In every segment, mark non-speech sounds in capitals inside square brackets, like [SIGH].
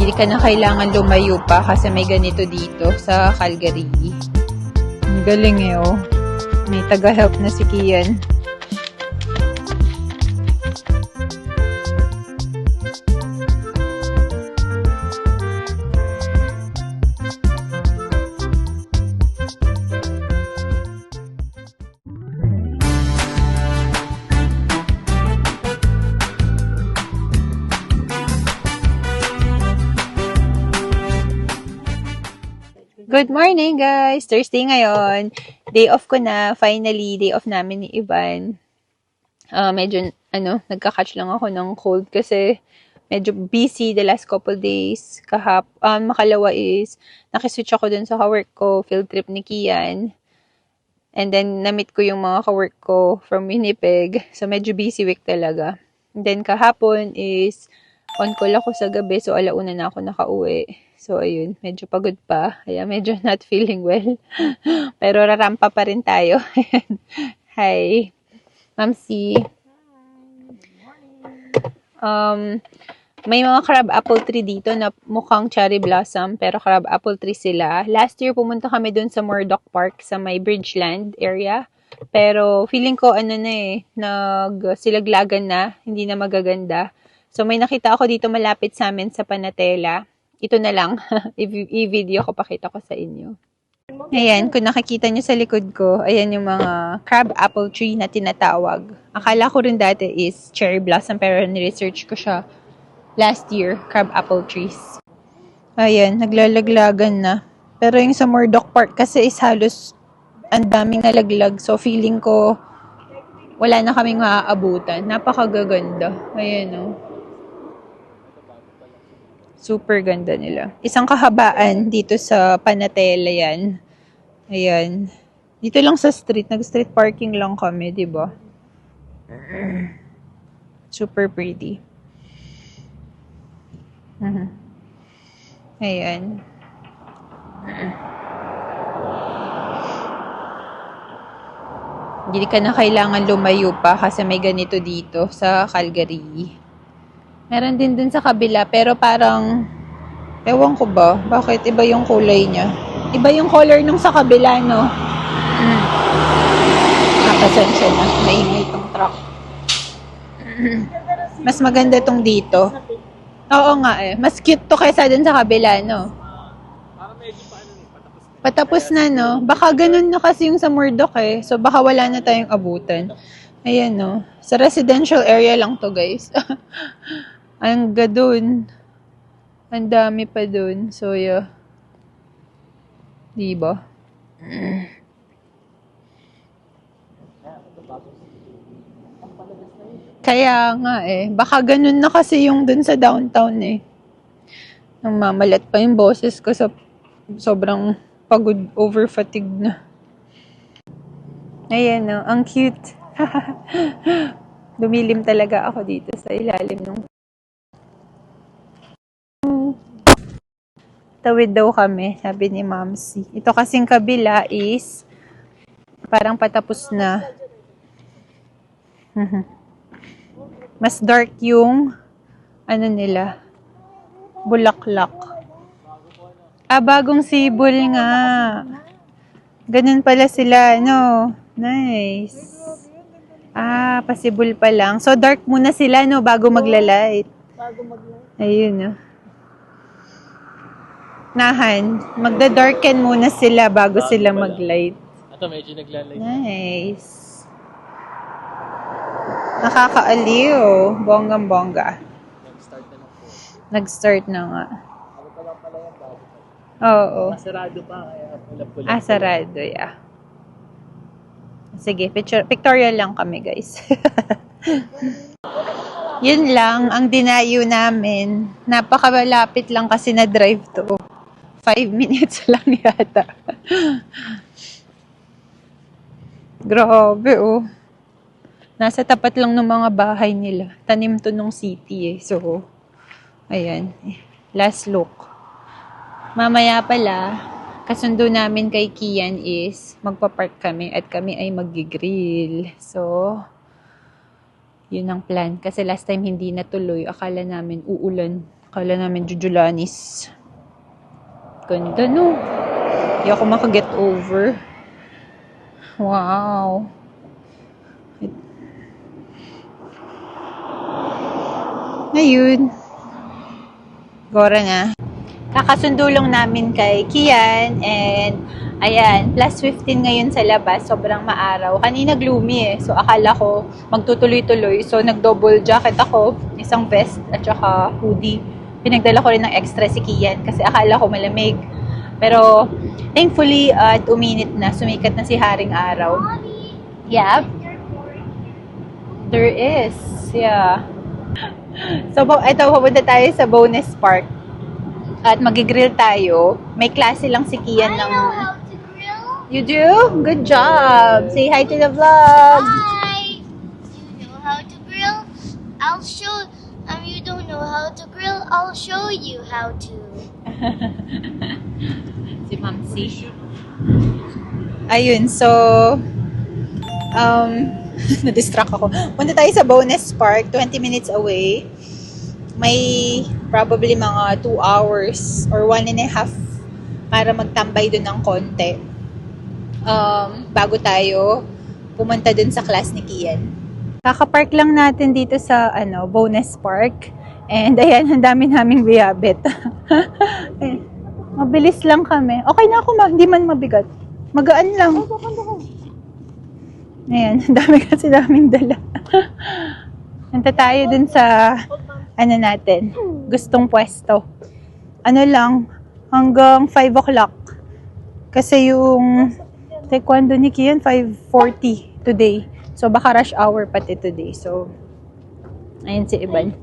Hindi ka na kailangan lumayo pa kasi may ganito dito sa Calgary. Ang galing eh, oh. May taga-help na si Kian. Good morning, guys! Thursday ngayon. Day off ko na. Finally, day off namin ni Ivan. Ah, medyo, ano, nagka-catch lang ako ng cold kasi medyo busy the last couple days. Kahap, um, makalawa is, nakiswitch ako dun sa kawork ko, field trip ni Kian. And then, na-meet ko yung mga kawork ko from Winnipeg. So, medyo busy week talaga. And then, kahapon is, on call ako sa gabi. So, alauna na ako nakauwi. So, ayun, medyo pagod pa. Kaya medyo [LAUGHS] not feeling well. [LAUGHS] Pero rarampa pa rin tayo. [LAUGHS] Hi. Ma'am C. Um, may mga crab apple tree dito na mukhang cherry blossom, pero crab apple tree sila. Last year, pumunta kami dun sa Murdoch Park sa may Bridgeland area. Pero feeling ko ano na eh, nag silaglagan na, hindi na magaganda. So may nakita ako dito malapit sa amin sa Panatela. Ito na lang, [LAUGHS] i-video ko, pakita ko sa inyo. Ayan, kung nakikita nyo sa likod ko, ayan yung mga crab apple tree na tinatawag. Akala ko rin dati is cherry blossom, pero ni-research ko siya last year, crab apple trees. Ayan, naglalaglagan na. Pero yung sa Murdoch Park kasi is halos ang daming nalaglag. So, feeling ko wala na kaming maaabutan. Napakagaganda. Ayan, oh. Super ganda nila. Isang kahabaan dito sa Panatela yan. Ayan. Dito lang sa street. Nag-street parking lang kami, di ba? [CLEARS THROAT] Super pretty. Mhm. Ayan. Hindi ka na kailangan lumayo pa kasi may ganito dito sa Calgary. Meron din dun sa kabila, pero parang, ewan ko ba, bakit iba yung kulay niya? Iba yung color nung sa kabila, no? Mm. Pasensya na. Maingay tong truck. [CLEARS THROAT] Mas maganda tong dito. Oo nga eh. Mas cute to kaysa dun sa kabila, no? Patapos na, no? Baka ganun na kasi yung sa Murdoch eh. So, baka wala na tayong abutan. Ayan, no? Sa residential area lang to, guys. [LAUGHS] Ang gadun. Ang dami pa dun. So, yeah. Diba? Kaya nga eh. Baka ganun na kasi yung dun sa downtown eh. Nang mamalat pa yung boses ko sa sobrang pagod, over fatigue na. Ayan no, ang cute. [LAUGHS] Dumilim talaga ako dito sa ilalim ng Tawid daw kami, sabi ni Mamsi. Ito kasing kabila is parang patapos na. Mas dark yung ano nila, bulaklak. Ah, bagong sibol nga. Ganun pala sila, no? Nice. Ah, pasibol pa lang. So, dark muna sila, no? Bago magla-light. Ayun, no? Nahan, magda-darken muna sila bago sila mag-light. Ito medyo naglalay. Nice. Nakakaaliw. Bonggang-bongga. Nag-start na lang po. Nag-start na nga. Ano pa lang pala yan bago. Oo. Masarado pa kaya pula-pula. Ah, sarado, yeah. Sige, picture, pictorial lang kami, guys. [LAUGHS] Yun lang, ang dinayo namin. Napakalapit lang kasi na drive to. Five minutes [LAUGHS] lang yata. Grabe, oh. Nasa tapat lang ng mga bahay nila. Tanim to nung city, eh. So, ayan. Last look. Mamaya pala, kasundo namin kay Kian is magpa-park kami at kami ay mag-grill. So, yun ang plan. Kasi last time hindi natuloy. Akala namin uulan. Kala namin Jujulanis. Ganda no. Hindi ako makaget over. Wow. Ayun. Gora na. Kakasundo lang namin kay Kian and ayan, plus 15 ngayon sa labas. Sobrang maaraw. Kanina gloomy eh. So akala ko magtutuloy-tuloy. So nag-double jacket ako, isang vest at saka hoodie. Pinagdala ko rin ng extra si Kian kasi akala ko malamig. Pero thankfully at uminit na, sumikat na si Haring Araw. Yeah. There is. Yeah. [LAUGHS] So, ito, pupunta tayo sa Bonus Park. At magigrill tayo. May klase lang si Kian ng... know how to grill. You do? Good job! Say hi to the vlog! Hi. You know how to grill? I'll show. Um, you don't know how to? I'll show you how to. [LAUGHS] si Mamsi. Ayun, so... Um, [LAUGHS] na-distract ako. Punta tayo sa Bonus Park, 20 minutes away. May probably mga 2 hours or 1 and a half para magtambay doon ng konti. Um, bago tayo pumunta dun sa class ni Kian. Kakapark lang natin dito sa ano, Bonus Park. And ayan, ang dami naming biyabit. [LAUGHS] Mabilis lang kami. Okay na ako, ma- hindi man mabigat. Magaan lang. Ayan, ang dami kasi daming dala. [LAUGHS] Nanta tayo dun sa, ano natin, gustong pwesto. Ano lang, hanggang 5 o'clock. Kasi yung taekwondo ni Kian, 5.40 today. So, baka rush hour pati today. So, ayun si Iban.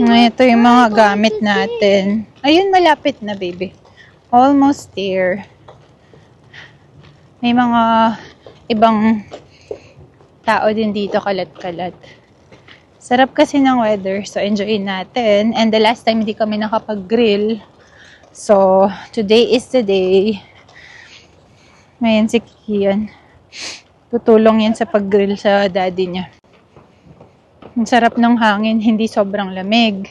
Ito yung mga gamit natin. Ayun, malapit na, baby. Almost there. May mga ibang tao din dito kalat-kalat. Sarap kasi ng weather, so enjoyin natin. And the last time hindi kami nakapag-grill. So, today is the day. Ngayon si Kian. Tutulong yan sa pag-grill sa daddy niya. Ang sarap ng hangin, hindi sobrang lamig.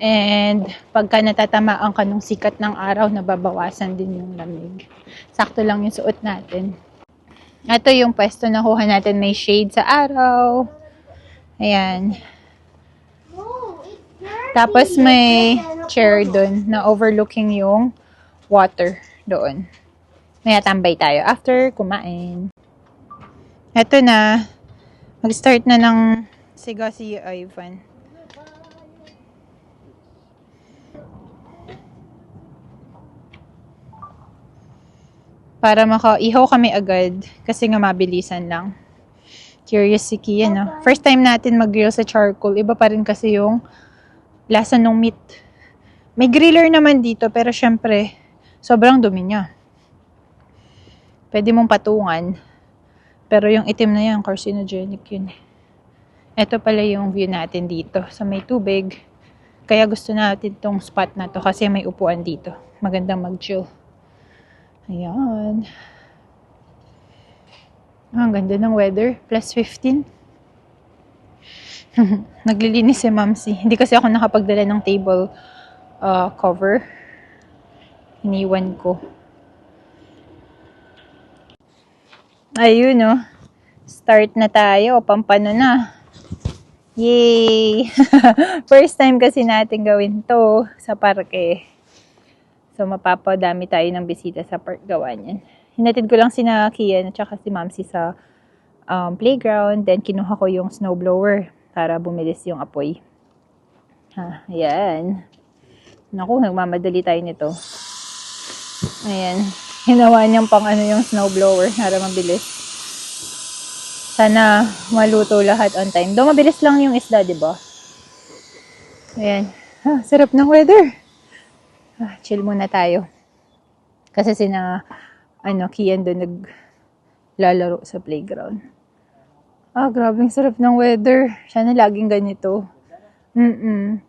And pagka natatamaan ka ng sikat ng araw, nababawasan din yung lamig. Sakto lang yung suot natin. Ito yung pwesto na kuha natin. May shade sa araw. Ayan. Tapos may chair doon na overlooking yung water doon. May tambay tayo after kumain. Ito na. Mag-start na ng siga si Ivan. Para makaihaw kami agad kasi nga mabilisan lang. Curious si Kia, no? First time natin mag-grill sa charcoal. Iba pa rin kasi yung lasa ng meat. May griller naman dito, pero syempre, sobrang dumi niya. Pwede mong patungan. Pero yung itim na yan, carcinogenic yun. eh. Ito pala yung view natin dito sa may tubig. Kaya gusto natin tong spot na to kasi may upuan dito. Magandang mag-chill. Ayan. Ah, ang ganda ng weather. Plus 15. [LAUGHS] Naglilinis si Mamsi. Hindi kasi ako nakapagdala ng table uh, cover. Iniwan ko. Ayun, no. Start na tayo. Pampano na. Yay! [LAUGHS] First time kasi natin gawin to sa parke. So, mapapadami tayo ng bisita sa park gawa niyan. Hinatid ko lang si Kian at saka si Mamsi sa um, playground. Then, kinuha ko yung snowblower para bumilis yung apoy. Ha, ayan. Naku, nagmamadali tayo nito. Ayan. Hinawa niyang pang ano yung snowblower para mabilis. Sana maluto lahat on time. Though mabilis lang yung isda, di ba? Ayan. Ah, sarap ng weather. Ah, chill muna tayo. Kasi sina, ano, Kian doon naglalaro sa playground. Ah, grabe, ang sarap ng weather. Sana laging ganito. Mm-mm.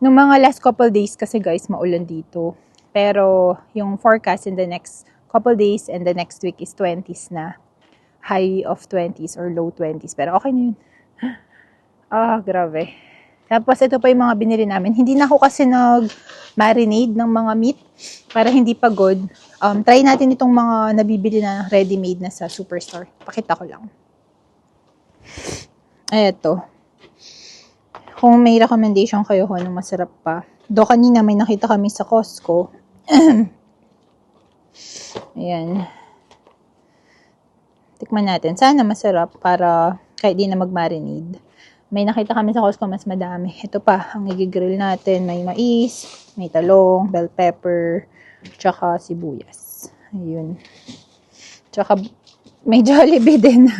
Nung mga last couple days kasi guys, maulan dito. Pero yung forecast in the next couple days and the next week is 20s na. High of 20s or low 20s. Pero okay na yun. [GASPS] Ah, grabe. Tapos ito pa yung mga binili namin. Hindi na ako kasi nag-marinade ng mga meat para hindi pagod. Um, try natin itong mga nabibili na ready-made na sa superstore. Pakita ko lang. Eto. Kung may recommendation kayo kung ano masarap pa. Do kanina may nakita kami sa Costco. [CLEARS THROAT] Ayan. Tikman natin. Sana masarap para kahit di na mag-marinade. May nakita kami sa Costco mas madami. Ito pa, ang i-grill natin. May mais, may talong, bell pepper, tsaka sibuyas. Ayun. Tsaka may [LAUGHS] Jollibee din.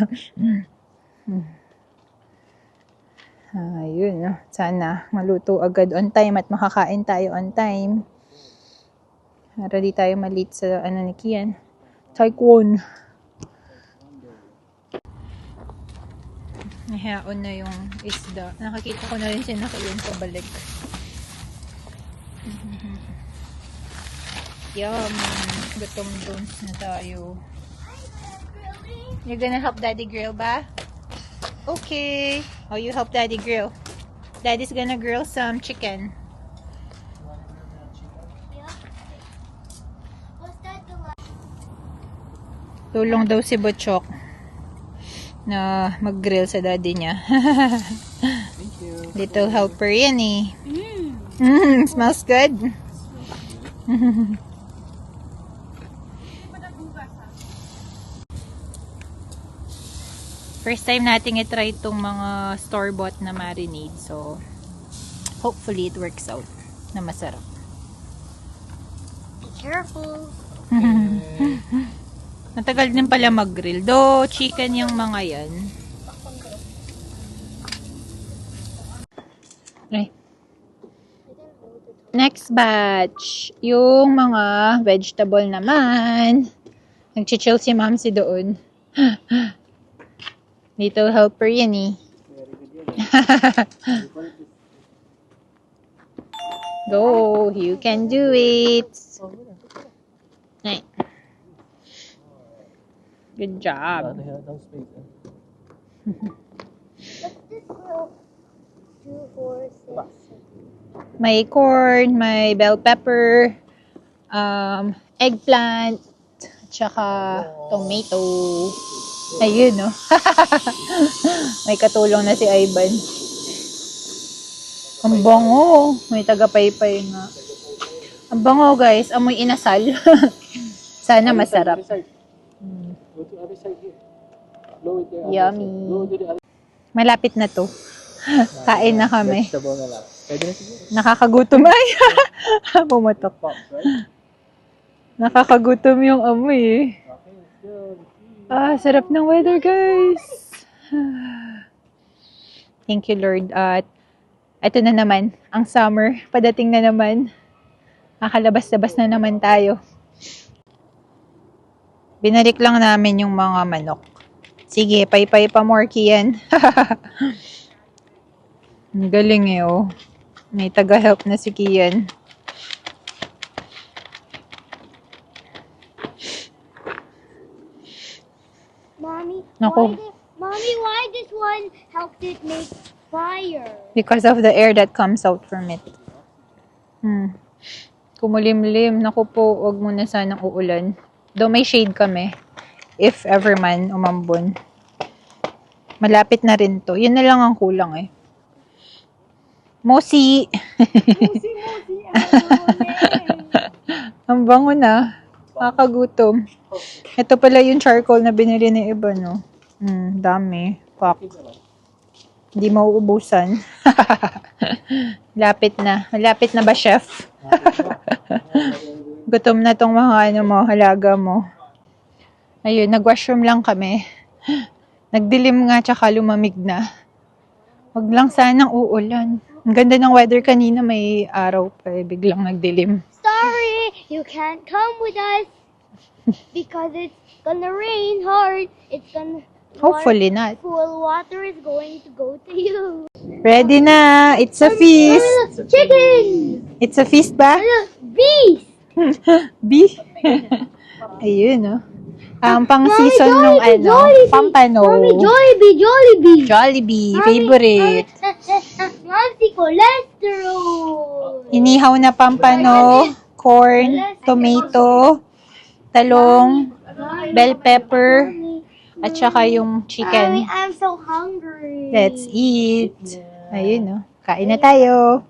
Ayun. Sana maluto agad on time at makakain tayo on time. Para di tayo malate sa ano ni Kian. Taekwon. Nahaon na yung isda. Nakakita ko na rin siya nakayon pabalik. [LAUGHS] Yum! Gutom bones na tayo. You're gonna help daddy grill ba? Okay. Oh, you help daddy grill. Daddy's gonna grill some chicken. Tulong daw si Butchok na mag-grill sa daddy niya. Thank you. Little helper yan eh. Mm. Mm, smells good. First time nating i-try itong mga store-bought na marinade. So, hopefully it works out na masarap. Be careful. [LAUGHS] Natagal din pala mag-grill. Do, chicken yung mga yan. Ay. Next batch. Yung mga vegetable naman. Nag-chill si ma'am si doon. [GASPS] Little helper yan eh. [LAUGHS] Go, you can do it. Ay. Good job. Ano yun? Ang space. eh. What's this grill? Two, four, six. [LAUGHS] May corn, may bell pepper, um, eggplant, tsaka tomato. Ayun, no? [LAUGHS] may katulong na si Ivan. Ang bango. May tagapaypay nga. Ang bango, guys. Amoy inasal. [LAUGHS] Sana masarap. Go to other side here. Blow it there. Yummy. Blow to the other Malapit na to. [LAUGHS] Kain na kami. Vegetable na lang. Pwede na siguro. Nakakagutom ay. [LAUGHS] Pumatok. Pops, right? Nakakagutom yung amoy eh. Okay, let's go. Ah, sarap ng weather, guys. [SIGHS] Thank you, Lord. At ito na naman, ang summer. Padating na naman. Kakalabas-labas na naman tayo. Binalik lang namin yung mga manok. Sige, pay-pay pa more Kian. [LAUGHS] Ang galing eh, oh. May taga-help na si Kian. Mommy, Nako. why did, mommy, why this one helped it make fire? Because of the air that comes out from it. Hmm. Kumulimlim. Naku po, wag muna sanang uulan. Though may shade kami. If ever man umambon. Malapit na rin to. Yun na lang ang kulang eh. Mosi! Musi, musi, [LAUGHS] ang bango na. Kakagutom. Ito pala yung charcoal na binili ni iba, no? Hmm, dami. Pak. Hindi mauubusan. [LAUGHS] Lapit na. Malapit na ba, chef? Gutom na tong mga ano mo, halaga mo. Ayun, nag-washroom lang kami. [GASPS] Nagdilim nga tsaka lumamig na. Wag lang sanang uulan. Ang ganda ng weather kanina, may araw pa eh, biglang nagdilim. Sorry, you can't come with us [LAUGHS] because it's gonna rain hard. It's gonna Hopefully not. Full water is going to go to you. Ready na! It's a feast! Chicken! It's a feast ba? Beast! [LAUGHS] Beef? [LAUGHS] Ayun, no? Ang pang season nung Jollibee, ano, Jollibee. pampano. Mommy, Jollibee, Jollibee! Jollibee, favorite. Mommy, Momsy cholesterol. Inihaw na pampano, corn, tomato, talong, bell pepper, at saka yung chicken. I'm so hungry. Let's eat. Ayun, no. Kain na tayo.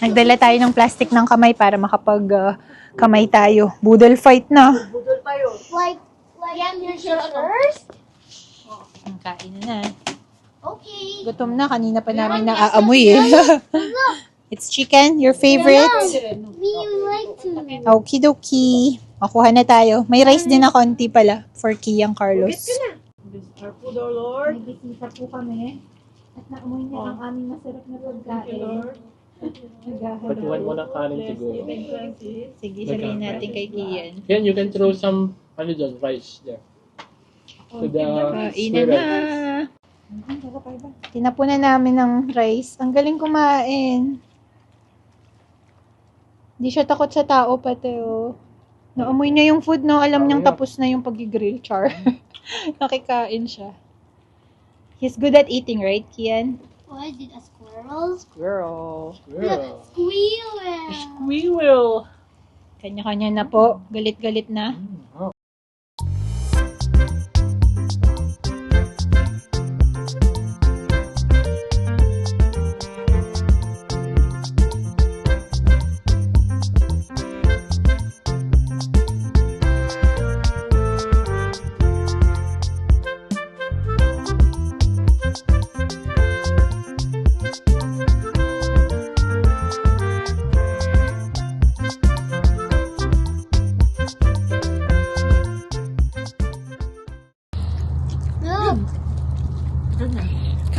Nagdala tayo ng plastic ng kamay para makapag ah, kamay tayo. Boodle fight na. Like, like your sisters? Ang Kain na. Okay. Gutom na. Kanina pa namin naaamoy eh. It's chicken, your favorite? we like to. Okie dokie. Makuha na tayo. May rice din na konti pala for Kiyang Carlos. Our food, O Lord. May bisita po kami. At naamoy niya ang aming masarap na Thank Lord. Patuwan mo ng kanin siguro. Sige, sabihin natin kay Kian. Yan, you can throw some, ano dyan, rice there. To the Kain na na. Tinapunan namin ng rice. Ang galing kumain. Hindi siya takot sa tao pati oh. Naamoy niya yung food, no? Alam niyang tapos na yung pag-grill, char. [LAUGHS] Nakikain siya. He's good at eating, right, Kian? What is it, a squirrel? Girl. Girl. Squirrel. We will. Kanya-kanya na po. Galit-galit na. Look,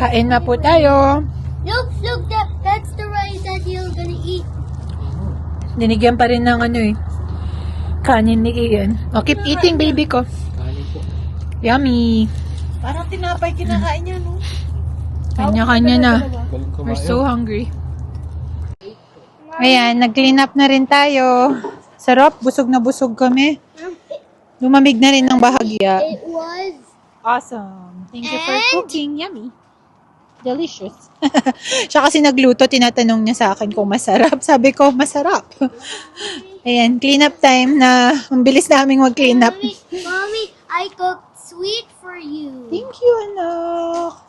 Kain na po tayo. look, look, that, that's the rice that you're gonna eat. Dinigyan pa rin ng ano eh. Kanin ni Ian. Oh, keep eating, baby ko. Yummy. Parang tinapay kinakain niya, no? Kanya-kanya na. We're so hungry. Ayan, nag-clean up na rin tayo. Sarap, busog na busog kami. Lumamig na rin ng bahagya. It was. Awesome. Thank you for And- cooking. Yummy. Delicious. [LAUGHS] Siya kasi nagluto, tinatanong niya sa akin kung masarap. [LAUGHS] Sabi ko, masarap. [LAUGHS] Ayan, clean up time na ang bilis naming mag-clean up. Mommy, mommy, I cooked sweet for you. Thank you, anak.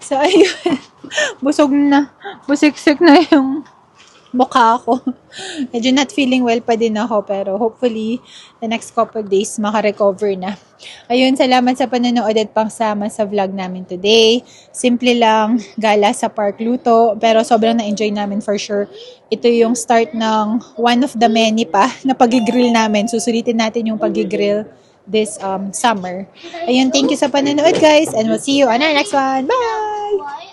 So, ayun. Busog na. Busiksik na yung mukha ko. [LAUGHS] Medyo not feeling well pa din ako, pero hopefully, the next couple days, makarecover na. Ayun, salamat sa panonood at pangsama sa vlog namin today. Simple lang, gala sa park luto, pero sobrang na-enjoy namin for sure. Ito yung start ng one of the many pa na pag-grill namin. Susulitin natin yung pag-grill this um, summer. Ayun, thank you sa panonood guys and we'll see you on our next one. Bye!